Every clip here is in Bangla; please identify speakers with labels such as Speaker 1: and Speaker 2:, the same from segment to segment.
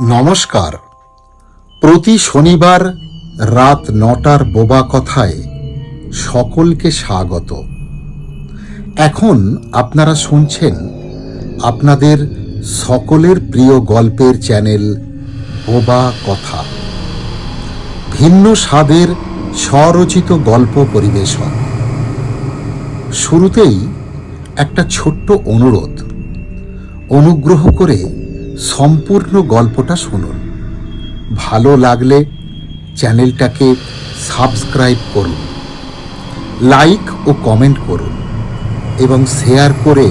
Speaker 1: নমস্কার। প্রতি শনিবার রাত নটার বোবা কথায় সকলকে স্বাগত। এখন আপনারা শুনছেন আপনাদের সকলের প্রিয় গল্পের চ্যানেল বোবা কথা। ভিন্ন স্বাদের স্বরচিত গল্প পরিবেশন। শুরুতেই একটা ছোট্ট অনুরোধ। অনুগ্রহ করে সম্পূর্ণ গল্পটা শুনুন। ভালো লাগলে চ্যানেলটাকে সাবস্ক্রাইব করুন, লাইক ও কমেন্ট করুন এবং শেয়ার করে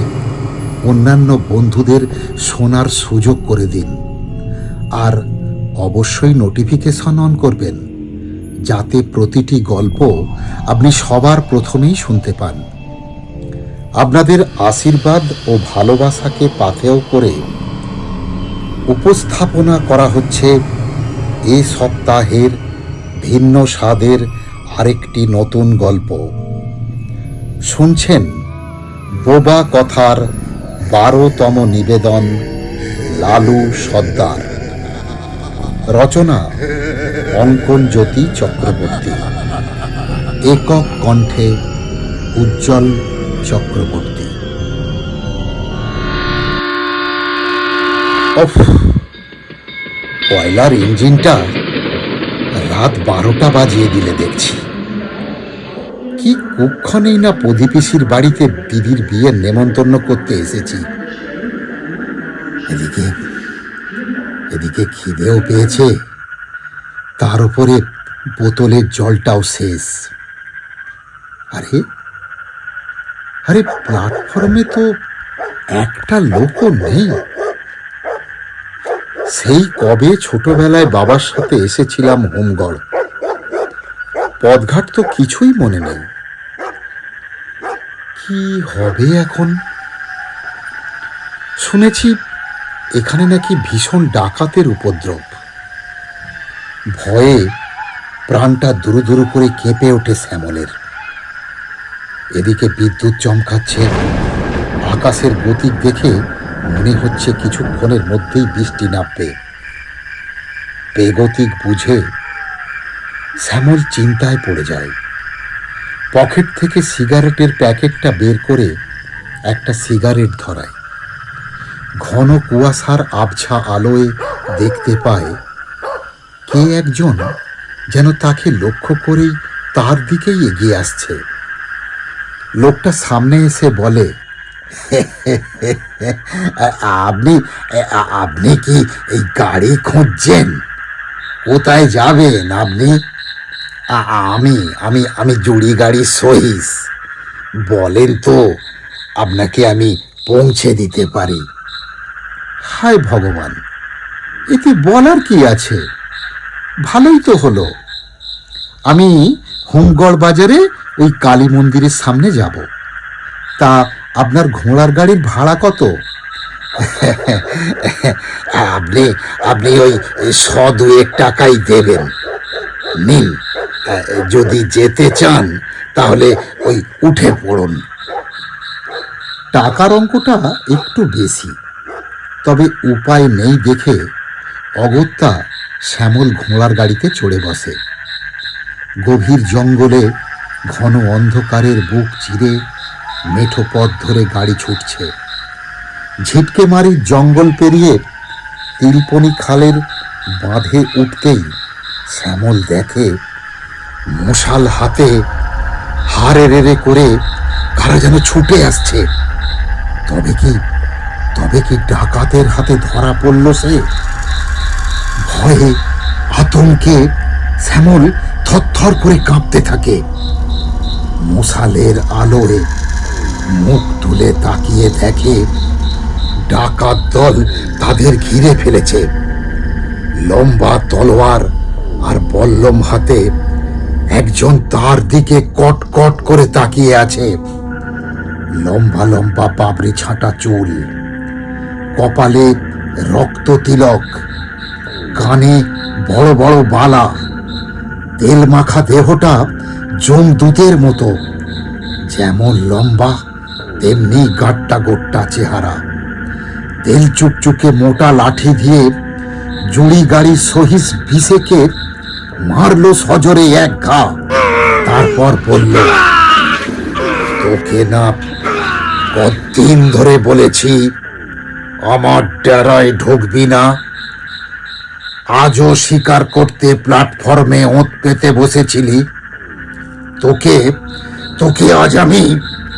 Speaker 1: অন্যান্য বন্ধুদের শোনার সুযোগ করে দিন। আর অবশ্যই নোটিফিকেশন অন করবেন, যাতে প্রতিটি গল্প আপনি সবার প্রথমেই শুনতে পান। আপনাদের আশীর্বাদ ও ভালোবাসাকে পাথেয় করে উপস্থাপনা করা হচ্ছে এ সপ্তাহের ভিন্ন স্বাদের আরেকটি নতুন গল্প। শুনছেন বোবা কথার বারোতম নিবেদন লালু সর্দার। রচনা অঙ্কন জ্যোতি চক্রবর্তী। একক কণ্ঠে উজ্জ্বল চক্রবর্তী। অফ কয়লার ইঞ্জিনটা রাত বারোটা বাজিয়ে দিলে দেখছি। কি কুক্ষণেই না প্রদীপিসির বাড়িতে দিদির বিয়ের নেমন্তন্ন করতে এসেছি। এদিকে এদিকে খিদেও পেয়েছে। তার উপরে বোতলের জলটাও শেষ। আরে আরে প্ল্যাটফর্মে তো একটা লোকও নেই। সেই কবে ছোটবেলায় বাবার সাথে এসেছিলাম হোমগড়? পদঘাট তো কিছুই মনে নেই। কি হবে এখন? শুনেছি এখানে নাকি ভীষণ ডাকাতের উপদ্রব। ভয়ে প্রাণটা দুরু দুরু করে কেঁপে ওঠে শ্যামলের। এদিকে বিদ্যুৎ চমকাচ্ছে, আকাশের গতিক দেখে মনে হচ্ছে কিছুক্ষণের মধ্যেই বৃষ্টি নামবে। বেগতিক বুঝে শ্যামল চিন্তায় পড়ে যায়। পকেট থেকে সিগারেটের প্যাকেটটা বের করে একটা সিগারেট ধরায়। ঘন কুয়াশার আবছা আলোয় দেখতে পায়, কে একজন যেন তাকে লক্ষ্য করেই তার দিকেই এগিয়ে আসছে। লোকটা সামনে এসে বলে আপনি আপনি কি এই গাড়ি খুঁজছেন? কোথায় যাবেন আপনি? আমি আমি আমি জুড়ি গাড়ি সহিস। বলেন তো, আপনাকে আমি পৌঁছে দিতে পারি। হায় ভগবান, এতে বলার কি আছে? ভালোই তো হলো। আমি হোমগড় বাজারে ওই কালী মন্দিরের সামনে যাব। তা আপনার ঘোড়ার গাড়ির ভাড়া কত? আপনি আপনি ওই শ দুয়েক টাকাই দেবেন। নিন যদি যেতে চান তাহলে ওই উঠে পড়ুন। টাকার অঙ্কটা একটু বেশি তবে উপায় নেই দেখে অগত্যা শ্যামল ঘোড়ার গাড়িতে চড়ে বসে। গভীর জঙ্গলে ঘন অন্ধকারের বুক চিরে মেঠো পথ ধরে গাড়ি ছুটছে। ঝিটকে মারি জঙ্গল পেরিয়ে তিলপনি খালের বাঁধে উঠতেই শ্যামল দেখে মশাল হাতে হারে রেড়ে করে কারা যেন ছুটে আসছে। তবে কি তবে কি ডাকাতের হাতে ধরা পড়ল সে? ভয়ে আতঙ্কে শ্যামল থরথর করে কাঁপতে থাকে। মশালের আলোয় মুখ তুলে তাকিয়ে দেখে ডাকাত দল তাদের ঘিরে ফেলেছে। লম্বা তলোয়ার আর বল্লম হাতে একজন তার দিকে কট কট করে তাকিয়ে আছে। লম্বা লম্বা পাপড়ি ছাঁটা চুল, কপালে রক্ত তিলক, কানে বড় বড় বালা তেল মাখা দেহটা জমদূতের মতো, যেমন লম্বা তেমনি গাট্টা গোট্টা চেহারা। তেল চুকচুকে মোটা লাঠি দিয়ে জুড়ি গাড়ির সহিস বিশেকে মারলো সজরে এক ঘা। তারপর বলল, তোকে না কদিন ধরে বলেছি, আমার ডেরায় ঢুকবি না। আজও স্বীকার করতে প্ল্যাটফর্মে ওঁত পেতে বসেছিলি। তোকে তোকে আজ আমি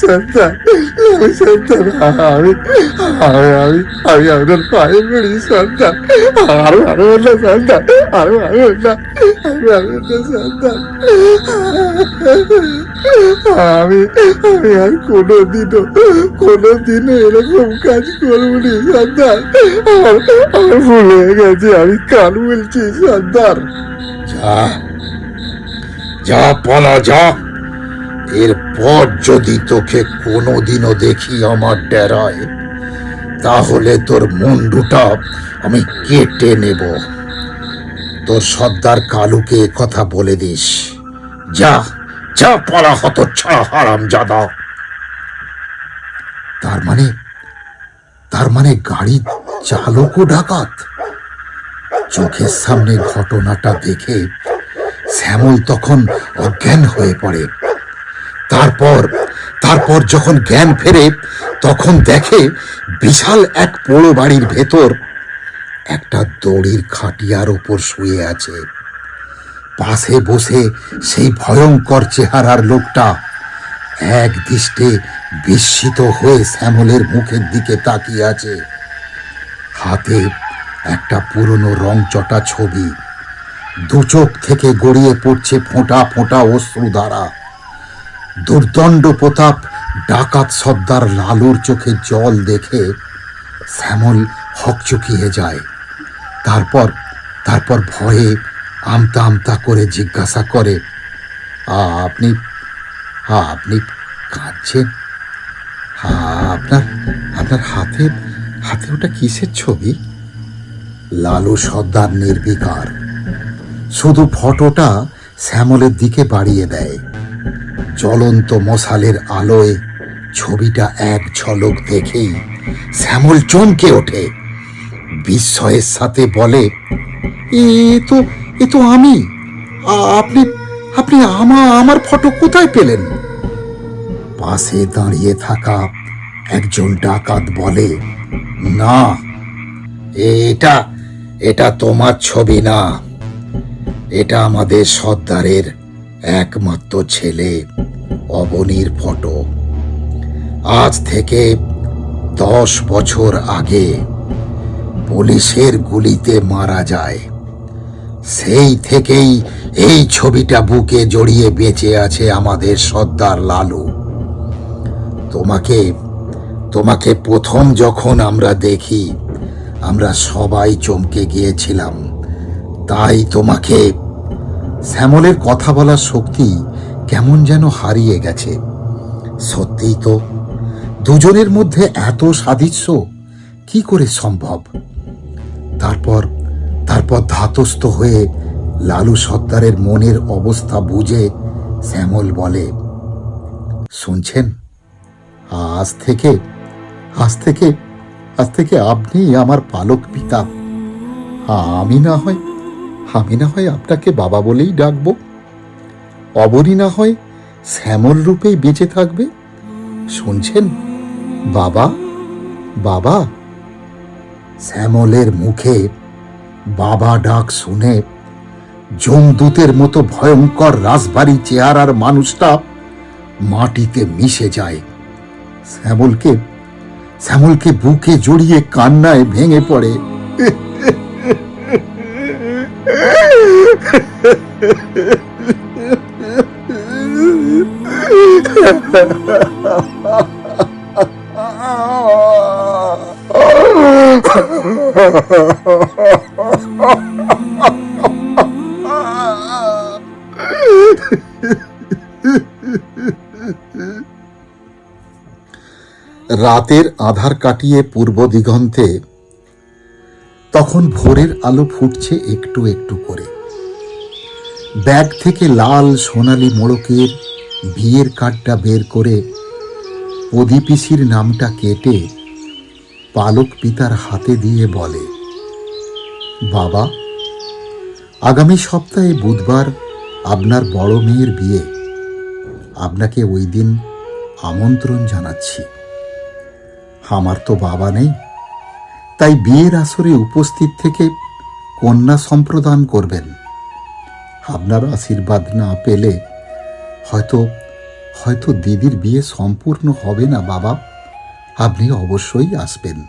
Speaker 2: সন্তান আমি সন্তান আমি আমি আমি পায়ে পড়ি সন্তান আরও আরও সন্তান আরও আরও সন্তান আমি আমি আর কোনোদিনও কোনোদিনও এরকম কাজ করব নি সন্তান আমার ভুল হয়ে গেছে আমি কান বলছি সন্তান
Speaker 1: যা যা পালা যা এরপর যদি তোকে কোনোদিনও দেখি আমার ডেরায়, তাহলে তোর মুন্ডুটা আমি কেটে নেব। তোর সর্দার কালুকে কথা বলে দিস। যা যা পড়া হত ছা হারাম জাদা তার মানে তার মানে গাড়ি চালকও ডাকাত। চোখের সামনে ঘটনাটা দেখে শ্যামল তখন অজ্ঞান হয়ে পড়ে। তারপর তারপর যখন জ্ঞান ফেরে, তখন দেখে বিশাল এক পোড়ো বাড়ির ভেতর একটা দড়ির খাটিয়ার ওপর শুয়ে আছে। পাশে বসে সেই ভয়ঙ্কর চেহারার লোকটা এক দৃষ্টে বিস্মিত হয়ে শ্যামলের মুখের দিকে তাকিয়ে আছে। হাতে একটা পুরনো রংচটা ছবি। দু চোখ থেকে গড়িয়ে পড়ছে ফোঁটা ফোঁটা অশ্রু দ্বারা। দুর্দণ্ড প্রতাপ ডাকাত সর্দার লালুর চোখে জল দেখে শ্যামল হকচকিয়ে যায়। তারপর তারপর ভয়ে আমতা আমতা করে জিজ্ঞাসা করে "আ, আপনি আপনি কাঁদছেন? আপনার আপনার হাতে হাতে ওটা কিসের ছবি? লালু সর্দার নির্বিকার। শুধু ফটোটা শ্যামলের দিকে বাড়িয়ে দেয়। জ্বলন্ত মশালের আলোয় ছবিটা এক ঝলক দেখেই শ্যামল চমকে ওঠে। বিস্ময়ের সাথে বলে, এ তো এ তো আমি। আপনি আপনি আমা, আমার ফটো কোথায় পেলেন? পাশে দাঁড়িয়ে থাকা একজন ডাকাত বলে, না, এটা এটা তোমার ছবি না। এটা আমাদের সর্দারের একমাত্র ছেলে, অবনীর ফটো। আজ থেকে দশ বছর আগে পুলিশের গুলিতে মারা যায়। সেই থেকেই এই ছবিটা বুকে জড়িয়ে বেঁচে আছে আমাদের সর্দার লালু। তোমাকে তোমাকে প্রথম যখন আমরা দেখি, আমরা সবাই চমকে গিয়েছিলাম। তাই তোমাকে শ্যামলের কথা বলার শক্তি কেমন যেন হারিয়ে গেছে। সত্যিই তো, দুজনের মধ্যে এত সাদৃশ্য, কি করে সম্ভব? তারপর তারপর ধাতস্থ হয়ে লালু সর্দারের মনের অবস্থা বুঝে শ্যামল বলে, শুনছেন? আজ থেকে আজ থেকে আজ থেকে আপনি আমার পালক পিতা। আমি না হয় আমি না হয় আপনাকে বাবা বলেই ডাকবো। অবনী না হয় শ্যামল রূপেই বেঁচে থাকবে। শুনছেন? বাবা বাবা। শ্যামলের মুখে বাবা ডাক শুনে জমদূতের মতো ভয়ঙ্কর রাজবাড়ি চেহারার মানুষটা মাটিতে মিশে যায়। শ্যামলকে শ্যামলকে বুকে জড়িয়ে কান্নায় ভেঙে পড়ে। রাতের আধার কাটিয়ে পূর্ব দিগন্তে তখন ভোরের আলো ফুটছে একটু একটু করে। ব্যাগ থেকে লাল সোনালি মোড়কের বিয়ের কার্ডটা বের করে প্রদীপিসির নামটা কেটে পালক পিতার হাতে দিয়ে বলে, বাবা, আগামী সপ্তাহে বুধবার আপনার বড় মেয়ের বিয়ে। আপনাকে ওই দিন আমন্ত্রণ জানাচ্ছি। আমার তো বাবা নেই। তাই বিয়ের আসরে উপস্থিত থেকে কন্যা সম্প্রদান করবেন। আপনার আশীর্বাদ না পেলে হয়তো হয়তো দিদির বিয়ে সম্পূর্ণ হবে না বাবা। আপনি অবশ্যই আসবেন।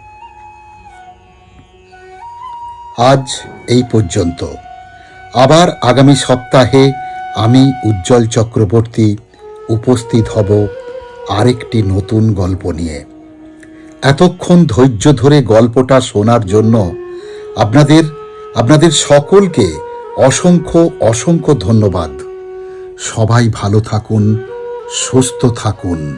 Speaker 1: আজ এই পর্যন্ত। আবার আগামী সপ্তাহে আমি উজ্জ্বল চক্রবর্তী উপস্থিত হব আরেকটি নতুন গল্প নিয়ে। এতক্ষণ ধৈর্য ধরে গল্পটা শোনার জন্য আপনাদের আপনাদের সকলকে অসংখ্য অসংখ্য ধন্যবাদ। সবাই ভালো থাকুন, সুস্থ থাকুন।